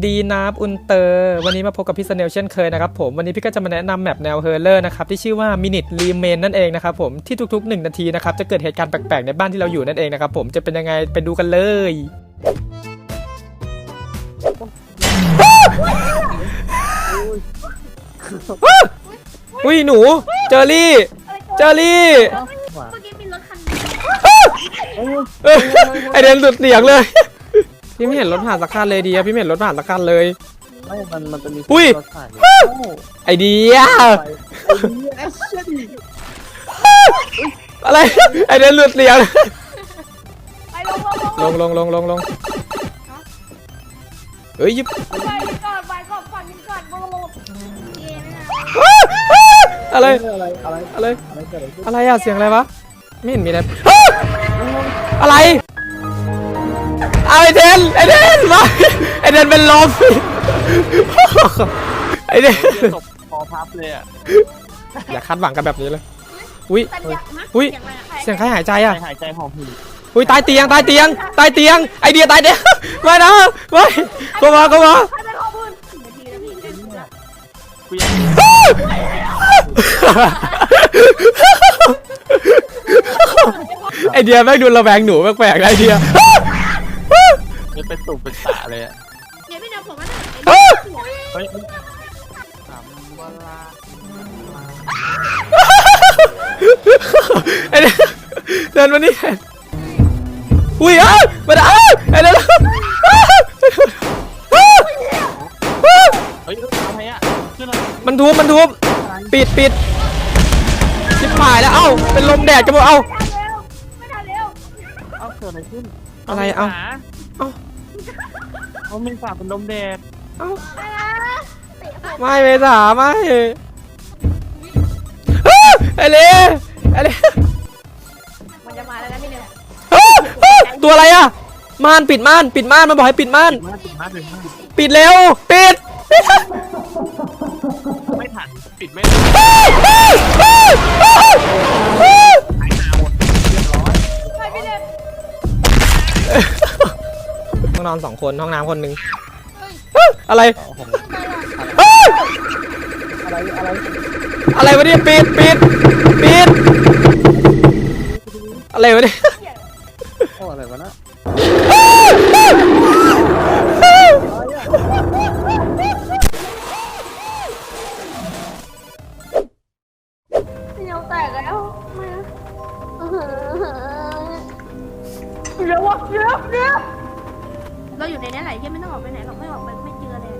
ดีนาบอุนเตอร์วันนี้มาพบกับพี่สเนลเช่นเคยนะครับผมวันนี้พี่ก็จะมาแนะนำแมปแนวเฮอร์เลอร์นะครับที่ชื่อว่า Minute Remain นั่นเองนะครับผมที่ทุกๆ 1 นาทีนะครับจะเกิดเหตุการณ์แปลกๆ ในบ้านที่เราอยู่นั่นเองนะครับผมจะเป็นยังไงไปดูกันเลยอุ้ยหนู เจอรี่เจอรี่เมื่อกี้มีรถคันเออไอเดนหลุดเสียงเลย พี่ไม่เห็นรถผ่านสักคันเลยดีอะพี่ไม่เห็นรถผ่านสักคันเลย ไม่มันมันจะมีอุ้ย รถผ่านอยู่ไอเดียไปไอ้เหี้ยไอ้เชี่ยดิอะไร ไอเดนหลุดเสียงไปลงลงลงลงลงลงลงลงเฮ้ยยิบไปก่อนไปก่อนฝันก่อนลงลงเย่ไม่นะอะไร อะไรอะไรอะไร อะไรเกิดอะไรขึ้นอะไรอะเสียงอะไรวะ ไม่เห็นมีอะไรอะไร เอาไอเดนไอเดนมาไอเดนเป็นลมไอเดนเหี้ยตกคอพับเลยอะอย่าคาดหวังกันแบบนี้เลยอุ้ยสัญญาณนะอุ๊ยเสียงอะไรอะเสียงใครหายใจใจอะหายใจหอบหืดอุ้ยตายเตียงตายเตียงตายเตียงไอเดียตายเตียงไม่นะไม่ก็มาก็มาใครเป็นข้อมูลหนึ่งนาทีแล้วพี่เล่นถูกละกูยังไอเดียแม่งดูระแวงหนูแปลกๆนะไอเดีย ยังเป็นตุ่มเป็นตาเลยอะเนี่ยพี่เดาผมว่าเนี่ยเฮ้ยถามเวลาไอเดียเดินมานี่อุ้ยอ้าวมาอ้าวไอเดียอ้าวเฮ้ยอะไรอะขึ้นอะไรมันทุบมันทุบปิดปิดชิบหายแล้วเอ้าเป็นลมแดดกันหมดเอ้าไม่ทันแล้วเอ้าเกิดอะไรขึ้น อะไรเอ้าเอ้าเอ้าเอาเมษาเป็นลมแดดเอ้าไม่นะเตะผมไม่เมษาไม่อ้าวไอเล่ไอเล่มันจะมาแล้วนะพี่เนี่ยอ้าวอ้าวตัวอะไรอะม่านปิดม่านปิดม่านมันบอกให้ปิดม่านมากปิดมากเลยมากปิดเร็วปิดไม่ทันปิดไม่ทัน ห้องนอนสองคนห้องน้ำคนหนึ่งอะไรโอ้โหอะไรอะไรอะไรอะไรวะเนี่ยปิดปิดปิดอะไรวะเนี่ยโอ้อะไรวะนะพี่เนี่ยแตกแล้วมา เร็ววะเร็วเร็วเราอยู่ในนี้ไหนพี่ไม่ต้องออกไปไหนหรอกไม่ออกไปไม่เจอเลย